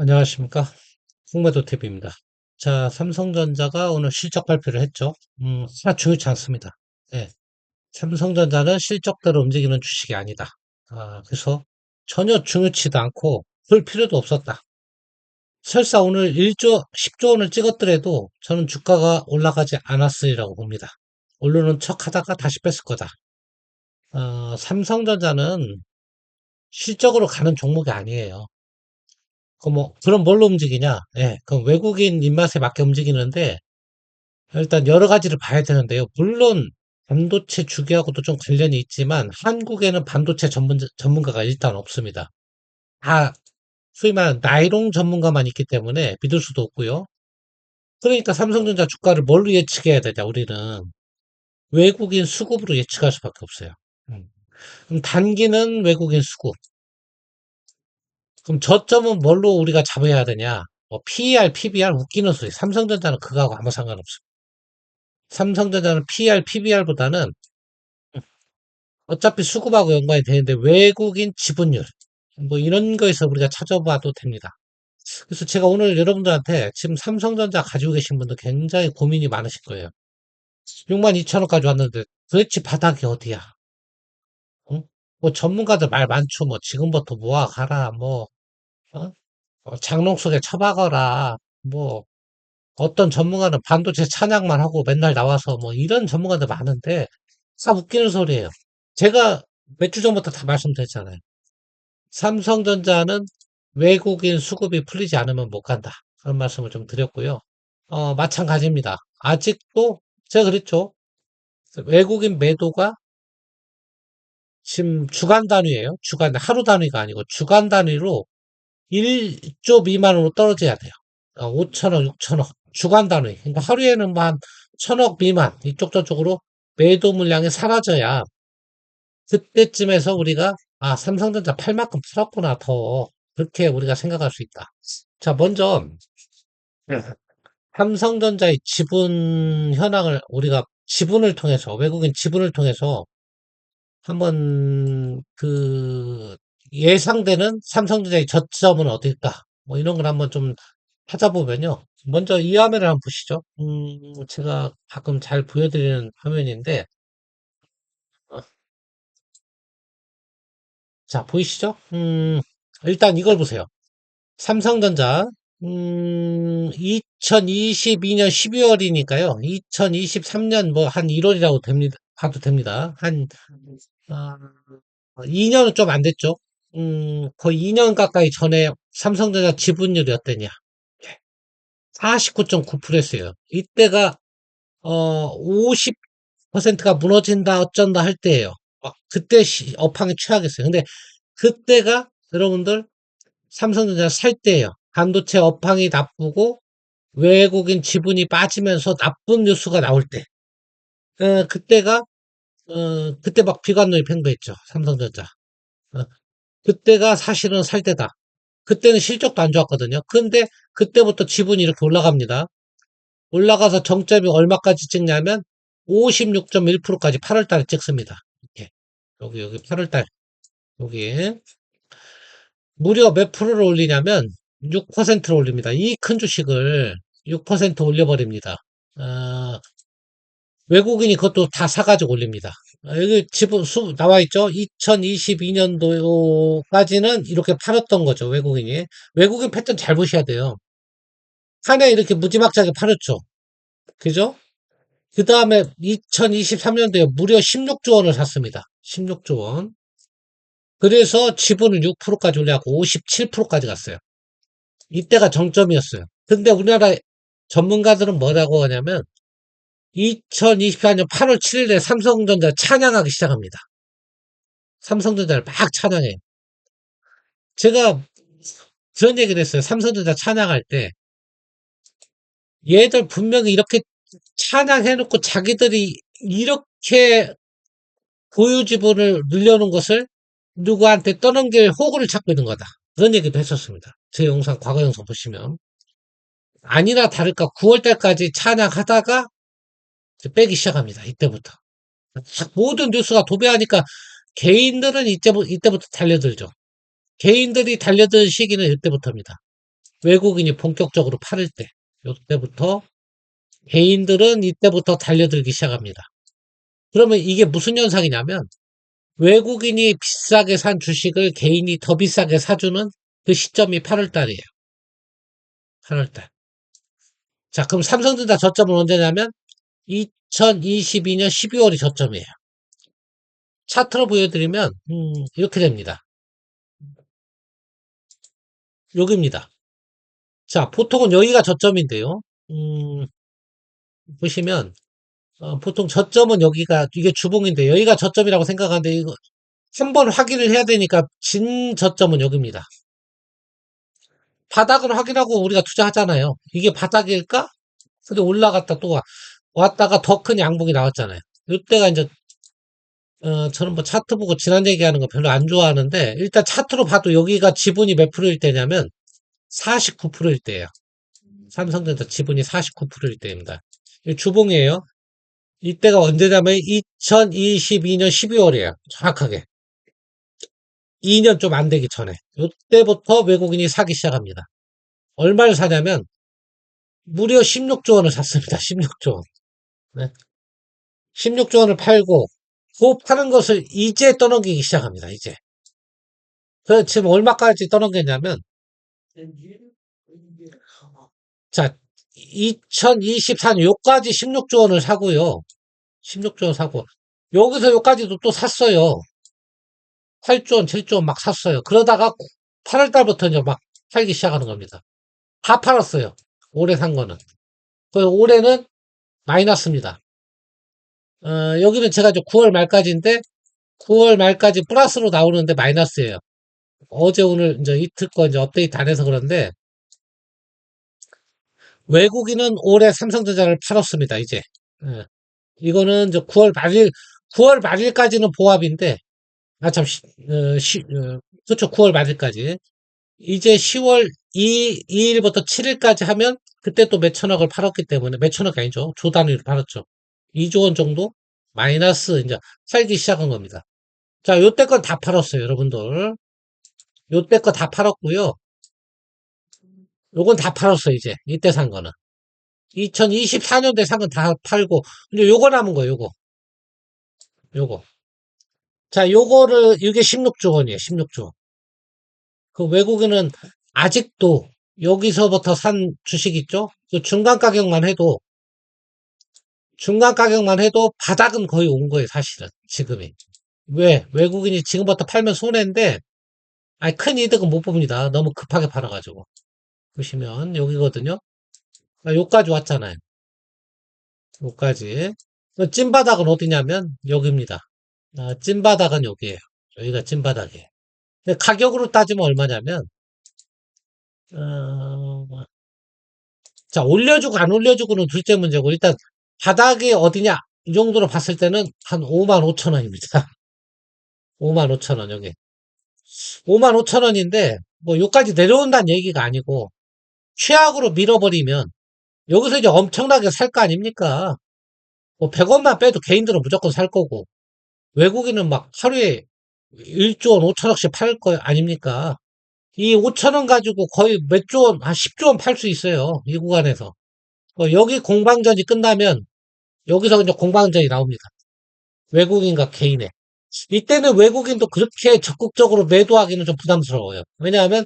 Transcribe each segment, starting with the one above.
안녕하십니까. 홍매도 TV입니다. 자, 삼성전자가 오늘 실적 발표를 했죠. 음, 하나 중요치 않습니다. 예. 삼성전자는 실적대로 움직이는 주식이 아니다. 아, 그래서 전혀 중요치도 않고 볼 필요도 없었다. 설사 오늘 1조, 10조 원을 찍었더라도 저는 주가가 올라가지 않았으리라고 봅니다. 오르는 척 하다가 다시 뺐을 거다. 어, 삼성전자는 실적으로 가는 종목이 아니에요. 그 뭐, 그럼 뭘로 움직이냐? 예, 그 외국인 입맛에 맞게 움직이는데, 일단 여러 가지를 봐야 되는데요. 물론, 반도체 주기하고도 좀 관련이 있지만, 한국에는 반도체 전문, 전문가가 일단 없습니다. 다, 소위 말하는 나이롱 전문가만 있기 때문에 믿을 수도 없고요. 그러니까 삼성전자 주가를 뭘로 예측해야 되냐, 우리는. 외국인 수급으로 예측할 수밖에 없어요. 음. 그럼 단기는 외국인 수급, 그럼 저점은 뭘로 우리가 잡아야 되냐? 뭐 PER, PBR 웃기는 소리. 삼성전자는 그거하고 아무 상관없어. 삼성전자는 PER, PBR보다는 어차피 수급하고 연관이 되는데 외국인 지분율 뭐 이런 거에서 우리가 찾아봐도 됩니다. 그래서 제가 오늘 여러분들한테 지금 삼성전자 가지고 계신 분들 굉장히 고민이 많으실 거예요. 6만 2천 원까지 왔는데 도대체 바닥이 어디야? 응? 뭐 전문가들 말 많죠. 뭐 지금부터 모아 가라. 뭐 어? 어, 장롱 속에 처박아라. 뭐, 어떤 전문가는 반도체 찬양만 하고 맨날 나와서 뭐 이런 전문가들 많은데, 싹 웃기는 소리예요. 제가 몇 주 전부터 다 말씀드렸잖아요. 삼성전자는 외국인 수급이 풀리지 않으면 못 간다. 그런 말씀을 좀 드렸고요. 어, 마찬가지입니다. 아직도, 제가 그랬죠. 외국인 매도가 지금 주간 단위예요. 주간, 하루 단위가 아니고 주간 단위로 1조 미만으로 떨어져야 돼요. 5천억, 6천억 주간 단위. 그러니까 하루에는 뭐 한 천억 미만 이쪽 저쪽으로 매도 물량이 사라져야 그때쯤에서 우리가 아 삼성전자 팔 만큼 풀었구나 더 그렇게 우리가 생각할 수 있다. 자 먼저 네. 삼성전자의 지분 현황을 우리가 지분을 통해서 외국인 지분을 통해서 한번 그 예상되는 삼성전자의 저점은 어딜까? 뭐 이런 걸 한번 좀 찾아보면요. 먼저 이 화면을 한번 보시죠. 음, 제가 가끔 잘 보여드리는 화면인데, 어, 자, 보이시죠? 음, 일단 이걸 보세요. 삼성전자, 음, 2022년 12월이니까요. 2023년 뭐 한 1월이라고 됩니다. 봐도 됩니다. 한, 아, 2년은 좀 안 됐죠. 음, 거의 2년 가까이 전에 삼성전자 지분율이 어땠냐? 49.9%였어요. 이때가 어 50%가 무너진다 어쩐다 할 때예요. 막 그때 시, 업황이 최악이었어요. 근데 그때가 여러분들 삼성전자 살 때예요. 반도체 업황이 나쁘고 외국인 지분이 빠지면서 나쁜 뉴스가 나올 때. 어, 그때가 어, 그때 막 비관론이 팽배했죠. 삼성전자. 어, 그때가 사실은 살 때다. 그때는 실적도 안 좋았거든요. 근데 그때부터 지분이 이렇게 올라갑니다. 올라가서 정점이 얼마까지 찍냐면 56.1%까지 8월달에 찍습니다. 이렇게 여기 여기 8월달 여기 무려 몇 프로를 올리냐면 6%를 올립니다. 이 큰 주식을 6% 올려버립니다. 어, 외국인이 그것도 다 사가지고 올립니다. 아, 여기 지분 수 나와 있죠? 2022년도까지는 이렇게 팔았던 거죠, 외국인이. 외국인 패턴 잘 보셔야 돼요. 한 해 이렇게 무지막지하게 팔았죠. 그죠? 그 다음에 2023년도에 무려 16조 원을 샀습니다. 16조 원. 그래서 지분을 6%까지 올려갖고 57%까지 갔어요. 이때가 정점이었어요. 근데 우리나라 전문가들은 뭐라고 하냐면 2024년 8월 7일에 삼성전자 찬양하기 시작합니다. 삼성전자를 막 찬양해요. 제가 그런 얘기를 했어요. 삼성전자 찬양할 때 얘들 분명히 이렇게 찬양해놓고 자기들이 이렇게 보유 지분을 늘려놓은 것을 누구한테 떠넘길 호구를 찾고 있는 거다. 그런 얘기도 했었습니다. 제 영상, 과거 영상 보시면. 아니나 다를까 9월달까지 찬양하다가 빼기 시작합니다. 이때부터. 모든 뉴스가 도배하니까 개인들은 이때부터, 이때부터 달려들죠. 개인들이 달려든 시기는 이때부터입니다. 외국인이 본격적으로 팔을 때, 이때부터 개인들은 이때부터 달려들기 시작합니다. 그러면 이게 무슨 현상이냐면 외국인이 비싸게 산 주식을 개인이 더 비싸게 사주는 그 시점이 8월달이에요. 8월달. 자, 그럼 삼성전자 저점은 언제냐면 2022년 12월이 저점이에요. 차트로 보여드리면 음, 이렇게 됩니다. 여기입니다. 자, 보통은 여기가 저점인데요. 음, 보시면 어, 보통 저점은 여기가 이게 주봉인데 여기가 저점이라고 생각하는데 이거 한 번 확인을 해야 되니까 진 저점은 여기입니다. 바닥은 확인하고 우리가 투자하잖아요. 이게 바닥일까? 근데 올라갔다 또 와- 왔다가 더 큰 양봉이 나왔잖아요. 이때가 이제 어, 저는 뭐 차트 보고 지난 얘기하는 거 별로 안 좋아하는데 일단 차트로 봐도 여기가 지분이 몇 프로일 때냐면 49%일 때예요. 삼성전자 지분이 49%일 때입니다. 이 주봉이에요. 이때가 언제냐면 2022년 12월이에요. 정확하게. 2년 좀 안 되기 전에. 이때부터 외국인이 사기 시작합니다. 얼마를 사냐면 무려 16조 원을 샀습니다. 16조 원. 네. 16조 원을 팔고 그 파는 것을 이제 떠넘기기 시작합니다. 이제. 그 지금 얼마까지 떠넘겼냐면 자 2024년 요까지 16조 원을 사고요. 16조 원 사고 여기서 요까지도 또 샀어요. 8조 원, 7조 원 막 샀어요. 그러다가 8월 달부터 이제 막 팔기 시작하는 겁니다. 다 팔았어요. 올해 산 거는. 그 올해는 마이너스입니다. 어, 여기는 제가 이제 9월 말까지인데 9월 말까지 플러스로 나오는데 마이너스예요. 어제 오늘 이제 이틀 거 이제 업데이트 안 해서 그런데 외국인은 올해 삼성전자를 팔았습니다. 이제 예. 이거는 이제 9월 말일 9월 말일까지는 보합인데 아참 어, 시, 어, 그렇죠 9월 말일까지 이제 10월 2, 2일부터 7일까지 하면 그때 또 몇천억을 팔았기 때문에 몇천억이 아니죠. 조 단위로 팔았죠. 2조 원 정도 마이너스 이제 팔기 시작한 겁니다. 자 요때 건 다 팔았어요 여러분들. 요때 거 다 팔았고요. 요건 다 팔았어 이제. 이때 산 거는. 2024년도에 산 건 다 팔고 이제 요거 남은 거 요거. 요거. 자 요거를 이게 16조 원이에요 16조. 원. 그 외국인은 아직도 여기서부터 산 주식 있죠 그 중간 가격만 해도 중간 가격만 해도 바닥은 거의 온 거예요 사실은 지금이 왜 외국인이 지금부터 팔면 손해인데 아니 큰 이득은 못 봅니다 너무 급하게 팔아가지고 보시면 여기거든요 아, 요까지 왔잖아요. 그 찐바닥은 어디냐면 여기입니다. 아, 찐바닥은 여기에요. 여기가 찐바닥이에요. 가격으로 따지면 얼마냐면 어, 자 올려주고 안 올려주고는 둘째 문제고 일단 바닥이 어디냐 이 정도로 봤을 때는 한 5만 5천 원입니다. 5만 5천 원 여기. 5만 5천 원인데 뭐 요까지 내려온다는 얘기가 아니고 최악으로 밀어버리면 여기서 이제 엄청나게 살 거 아닙니까? 뭐 100원만 빼도 개인들은 무조건 살 거고 외국인은 막 하루에 1조 원, 5천억씩 팔 거 아닙니까? 이 5천원 가지고 거의 몇 조 원, 한 10조 원 팔 수 있어요. 이 구간에서. 어, 여기 공방전이 끝나면 여기서 이제 공방전이 나옵니다. 외국인과 개인의. 이때는 외국인도 그렇게 적극적으로 매도하기는 좀 부담스러워요. 왜냐하면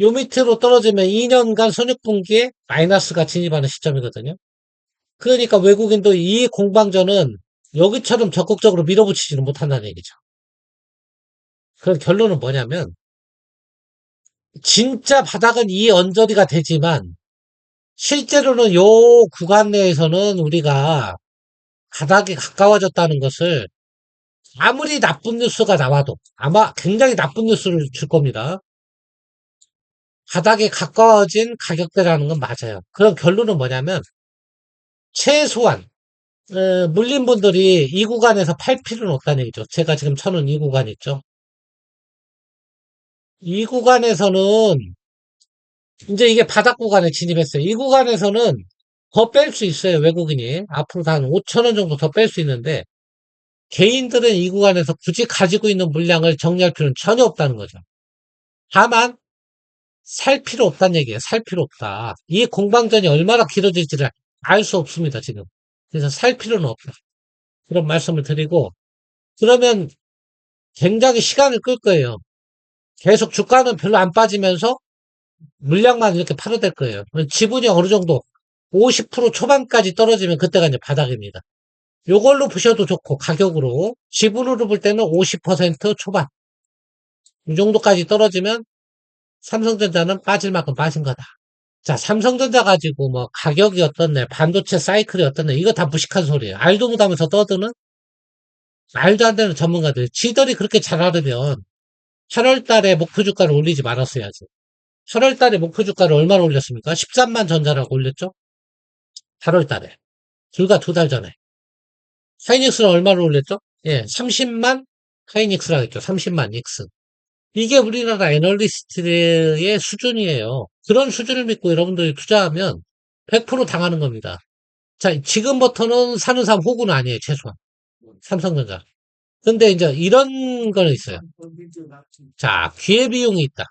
요 밑으로 떨어지면 2년간 손익분기에 마이너스가 진입하는 시점이거든요. 그러니까 외국인도 이 공방전은 여기처럼 적극적으로 밀어붙이지는 못한다는 얘기죠. 그런 결론은 뭐냐면 진짜 바닥은 이 언저리가 되지만 실제로는 요 구간 내에서는 우리가 바닥이 가까워졌다는 것을 아무리 나쁜 뉴스가 나와도 아마 굉장히 나쁜 뉴스를 줄 겁니다. 바닥에 가까워진 가격대라는 건 맞아요. 그럼 결론은 뭐냐면 최소한 어, 물린 분들이 이 구간에서 팔 필요는 없다는 얘기죠. 제가 지금 쳐놓은 이 구간 있죠. 이 구간에서는 이제 이게 바닥 구간에 진입했어요. 이 구간에서는 더 뺄 수 있어요. 외국인이 앞으로 한 5천 원 정도 더 뺄 수 있는데 개인들은 이 구간에서 굳이 가지고 있는 물량을 정리할 필요는 전혀 없다는 거죠. 다만 살 필요 없다는 얘기예요. 살 필요 없다. 이 공방전이 얼마나 길어질지를 알 수 없습니다, 지금. 그래서 살 필요는 없다. 그런 말씀을 드리고, 그러면 굉장히 시간을 끌 거예요. 계속 주가는 별로 안 빠지면서 물량만 이렇게 팔아댈 거예요. 지분이 어느 정도 50% 초반까지 떨어지면 그때가 이제 바닥입니다. 요걸로 보셔도 좋고, 가격으로. 지분으로 볼 때는 50% 초반. 이 정도까지 떨어지면 삼성전자는 빠질 만큼 빠진 거다. 자, 삼성전자 가지고 뭐 가격이 어떻네, 반도체 사이클이 어떻네, 이거 다 무식한 소리예요. 알도 못하면서 떠드는 말도 안 되는 전문가들. 지들이 그렇게 잘 알으면 8월 달에 목표 주가를 올리지 말았어야지. 8월 달에 목표 주가를 얼마나 올렸습니까? 13만 전자라고 올렸죠? 8월 달에. 불과 두 달 전에. 하이닉스는 얼마를 올렸죠? 예, 30만 하이닉스라고 했죠. 30만 닉스. 이게 우리나라 애널리스트의 수준이에요. 그런 수준을 믿고 여러분들이 투자하면 100% 당하는 겁니다. 자, 지금부터는 사는 사람 호구는 아니에요, 최소한. 삼성전자. 근데 이제 이런 거는 있어요. 자, 기회 비용이 있다.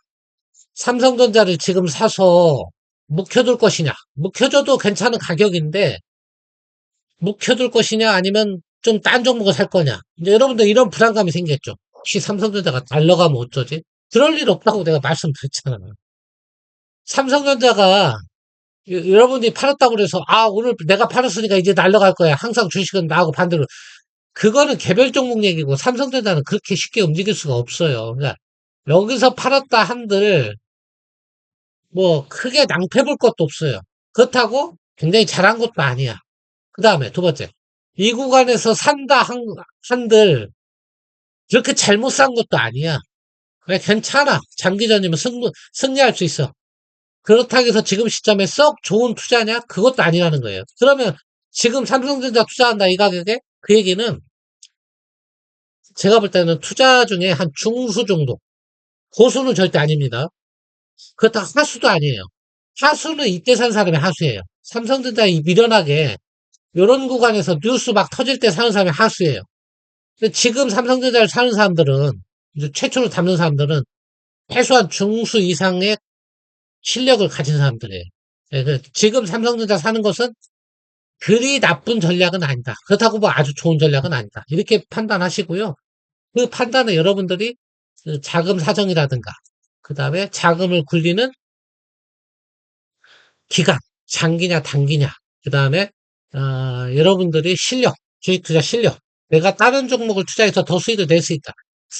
삼성전자를 지금 사서 묵혀둘 것이냐. 묵혀줘도 괜찮은 가격인데, 묵혀둘 것이냐, 아니면 좀 딴 종목을 살 거냐. 이제 여러분들 이런 불안감이 생겼죠. 혹시 삼성전자가 날라가면 어쩌지? 그럴 일 없다고 내가 말씀드렸잖아요. 삼성전자가 여- 여러분들이 팔았다고 그래서 아 오늘 내가 팔았으니까 이제 날라갈 거야. 항상 주식은 나하고 반대로 그거는 개별 종목 얘기고 삼성전자는 그렇게 쉽게 움직일 수가 없어요. 그러니까 여기서 팔았다 한들 뭐 크게 낭패 볼 것도 없어요. 그렇다고 굉장히 잘한 것도 아니야. 그 다음에 두 번째 이 구간에서 산다 한, 한들 그렇게 잘못 산 것도 아니야. 그래 괜찮아. 장기전이면 승부, 승리할 수 있어. 그렇다고 해서 지금 시점에 썩 좋은 투자냐? 그것도 아니라는 거예요. 그러면 지금 삼성전자 투자한다 이 가격에? 그 얘기는 제가 볼 때는 투자 중에 한 중수 정도. 고수는 절대 아닙니다. 그렇다고 하수도 아니에요. 하수는 이때 산 사람이 하수예요. 삼성전자 이 미련하게 이런 구간에서 뉴스 막 터질 때 사는 사람이 하수예요. 근데 지금 삼성전자를 사는 사람들은 이제 최초로 담는 사람들은 최소한 중수 이상의 실력을 가진 사람들이에요. 예, 그 지금 삼성전자 사는 것은 그리 나쁜 전략은 아니다. 그렇다고 뭐 아주 좋은 전략은 아니다. 이렇게 판단하시고요. 그 판단에 여러분들이 그 자금 사정이라든가, 그 다음에 자금을 굴리는 기간, 장기냐, 단기냐, 그 다음에, 어, 여러분들이 실력, 주식 투자 실력, 내가 다른 종목을 투자해서 더 수익을 낼 수 있다.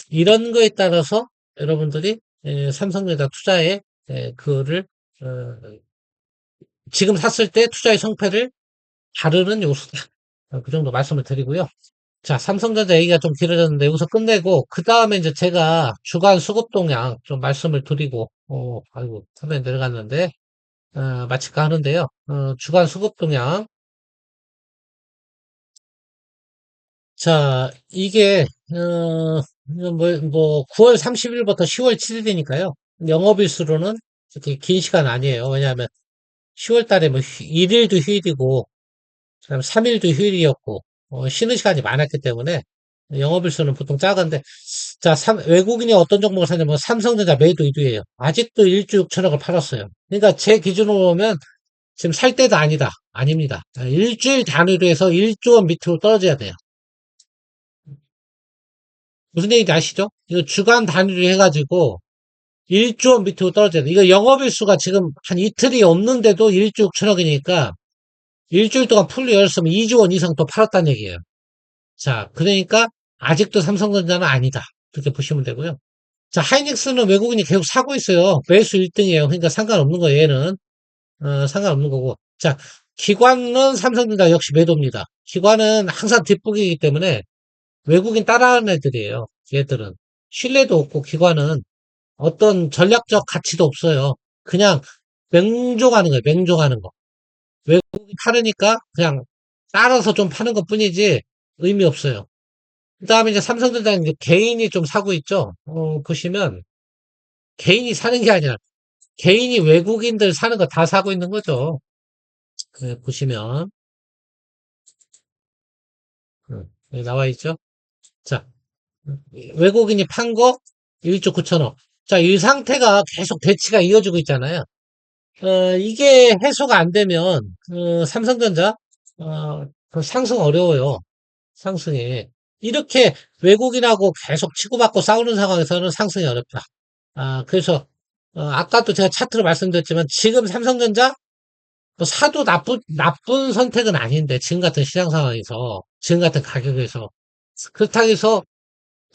이런 거에 따라서 여러분들이 에, 삼성전자 투자에 에, 그거를 어, 지금 샀을 때 투자의 성패를 가르는 요소다. 어, 그 정도 말씀을 드리고요. 자, 삼성전자 얘기가 좀 길어졌는데 여기서 끝내고 그 다음에 이제 제가 주간 수급 동향 좀 말씀을 드리고 어, 아이고 화면 내려갔는데 어, 마칠까 하는데요. 어, 주간 수급 동향 자, 이게, 어, 뭐, 뭐, 9월 30일부터 10월 7일이니까요. 영업일수로는 그렇게 긴 시간 아니에요. 왜냐하면 10월 달에 뭐, 1일도 휴일이고, 그다음 3일도 휴일이었고, 어, 쉬는 시간이 많았기 때문에 영업일수는 보통 작은데, 자, 삼- 외국인이 어떤 종목을 사냐면 삼성전자 매도 1위에요. 아직도 1조 6천억을 팔았어요. 그러니까 제 기준으로 보면 지금 살 때도 아니다. 아닙니다. 아, 일주일 단위로 해서 1조 원 밑으로 떨어져야 돼요. 무슨 얘기인지 아시죠? 이거 주간 단위로 해가지고 1조 원 밑으로 떨어져야 돼. 이거 영업일수가 지금 한 이틀이 없는데도 1조 6천억이니까 일주일 동안 풀로 열었으면 2조 원 이상 더 팔았다는 얘기예요. 자, 그러니까 아직도 삼성전자는 아니다. 그렇게 보시면 되고요. 자, 하이닉스는 외국인이 계속 사고 있어요. 매수 1등이에요. 그러니까 상관없는 거예요, 얘는. 어, 상관없는 거고. 자, 기관은 삼성전자 역시 매도입니다. 기관은 항상 뒷북이기 때문에 외국인 따라하는 애들이에요. 얘들은. 신뢰도 없고 기관은 어떤 전략적 가치도 없어요. 그냥 맹종하는 거예요. 맹종하는 거. 외국인 파르니까 그냥 따라서 좀 파는 것 뿐이지 의미 없어요. 그 다음에 이제 삼성전자는 이제 개인이 좀 사고 있죠. 어, 보시면 개인이 사는 게 아니라 개인이 외국인들 사는 거 다 사고 있는 거죠. 그, 보시면 음, 여기 나와 있죠. 자, 외국인이 판 거 1조 9천억. 자, 이 상태가 계속 대치가 이어지고 있잖아요. 어, 이게 해소가 안 되면, 어, 삼성전자, 어, 그 상승 어려워요. 상승이. 이렇게 외국인하고 계속 치고받고 싸우는 상황에서는 상승이 어렵다. 아, 그래서, 어, 아까도 제가 차트로 말씀드렸지만, 지금 삼성전자, 뭐 사도 나쁜, 나쁜 선택은 아닌데, 지금 같은 시장 상황에서, 지금 같은 가격에서. 그렇다고 해서,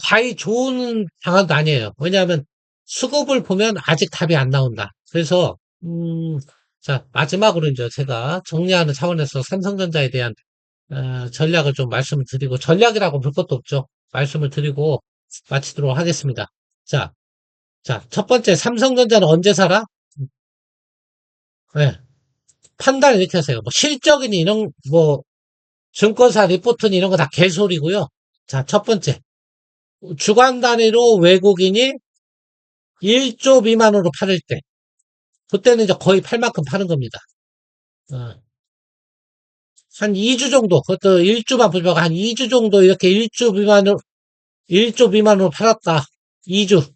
과히 좋은 방안도 아니에요. 왜냐하면, 수급을 보면 아직 답이 안 나온다. 그래서, 음, 자, 마지막으로 이제 제가 정리하는 차원에서 삼성전자에 대한 어, 전략을 좀 말씀을 드리고, 전략이라고 볼 것도 없죠. 말씀을 드리고 마치도록 하겠습니다. 자, 자, 첫 번째, 삼성전자는 언제 사라? 네. 판단을 이렇게 하세요. 뭐, 실적이니 이런, 뭐, 증권사 리포트니 이런 거 다 개소리고요. 자, 첫 번째. 주간 단위로 외국인이 1조 미만으로 팔을 때, 그때는 이제 거의 팔 만큼 파는 겁니다. 어. 한 2주 정도, 그것도 1주만 불과하고 한 2주 정도 이렇게 1주 미만으로, 1조 미만으로 팔았다. 2주.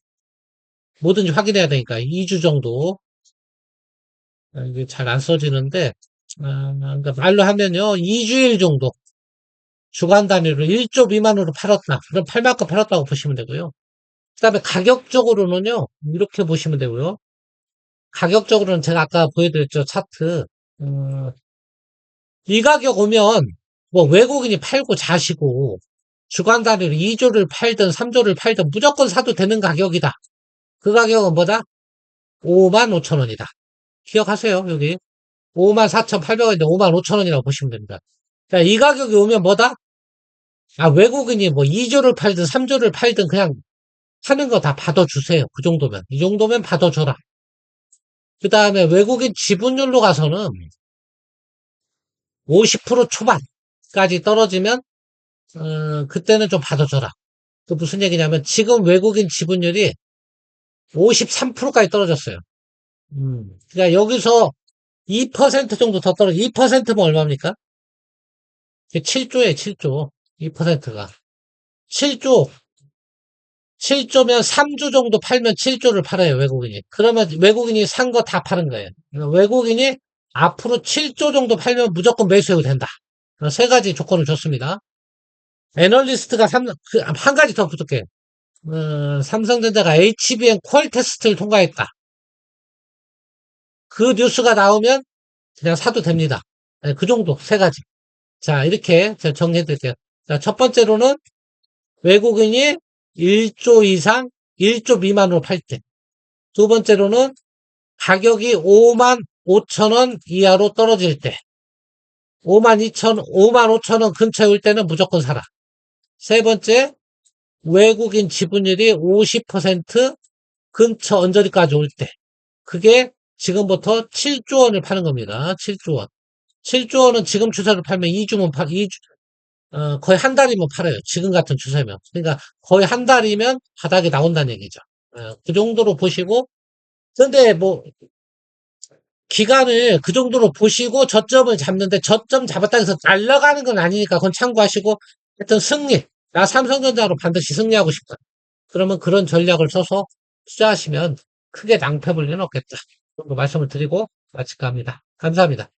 뭐든지 확인해야 되니까 2주 정도. 아, 이게 잘 안 써지는데, 아, 그러니까 말로 하면요, 2주일 정도. 주간 단위로 1조 미만으로 팔았다. 그럼 팔만큼 팔았다고 보시면 되고요. 그 다음에 가격적으로는요, 이렇게 보시면 되고요. 가격적으로는 제가 아까 보여드렸죠, 차트. 음, 이 가격 오면, 뭐 외국인이 팔고 자시고, 주간 단위로 2조를 팔든 3조를 팔든 무조건 사도 되는 가격이다. 그 가격은 뭐다? 5만 5천 원이다. 기억하세요, 여기. 5만 4,800원인데 5만 5천 원이라고 보시면 됩니다. 자, 이 가격이 오면 뭐다? 아, 외국인이 뭐 2조를 팔든 3조를 팔든 그냥 하는 거 다 받아주세요. 그 정도면. 이 정도면 받아줘라. 그 다음에 외국인 지분율로 가서는 50% 초반까지 떨어지면, 어, 그때는 좀 받아줘라. 그 무슨 얘기냐면 지금 외국인 지분율이 53%까지 떨어졌어요. 음, 그러니까 여기서 2% 정도 더 떨어져. 2%면 얼마입니까? 7조에 7조. 2%가. 7조. 7조면 3주 정도 팔면 7조를 팔아요, 외국인이. 그러면 외국인이 산 거 다 파는 거예요. 외국인이 앞으로 7조 정도 팔면 무조건 매수해도 된다. 세 가지 조건을 줬습니다. 애널리스트가 3, 그, 한 가지 더 부족해. 어, 삼성전자가 HBM 퀄 테스트를 통과했다. 그 뉴스가 나오면 그냥 사도 됩니다. 네, 그 정도, 세 가지. 자, 이렇게 제가 정리해 드릴게요. 자, 첫 번째로는 외국인이 1조 이상, 1조 미만으로 팔 때. 두 번째로는 가격이 5만 5천 원 이하로 떨어질 때. 5만 2천, 5만 5천 원 근처에 올 때는 무조건 사라. 세 번째, 외국인 지분율이 50% 근처 언저리까지 올 때. 그게 지금부터 7조 원을 파는 겁니다. 7조 원. 7조 원은 지금 추세로 팔면 2주면 팔, 2주, 어, 거의 한 달이면 팔아요. 지금 같은 추세면. 그러니까 거의 한 달이면 바닥이 나온다는 얘기죠. 어, 그 정도로 보시고, 근데 뭐, 기간을 그 정도로 보시고 저점을 잡는데 저점 잡았다 해서 날라가는 건 아니니까 그건 참고하시고, 하여튼 승리. 나 삼성전자로 반드시 승리하고 싶다. 그러면 그런 전략을 써서 투자하시면 크게 낭패 볼 일은 없겠다. 정도 말씀을 드리고 마칠까 합니다. 감사합니다.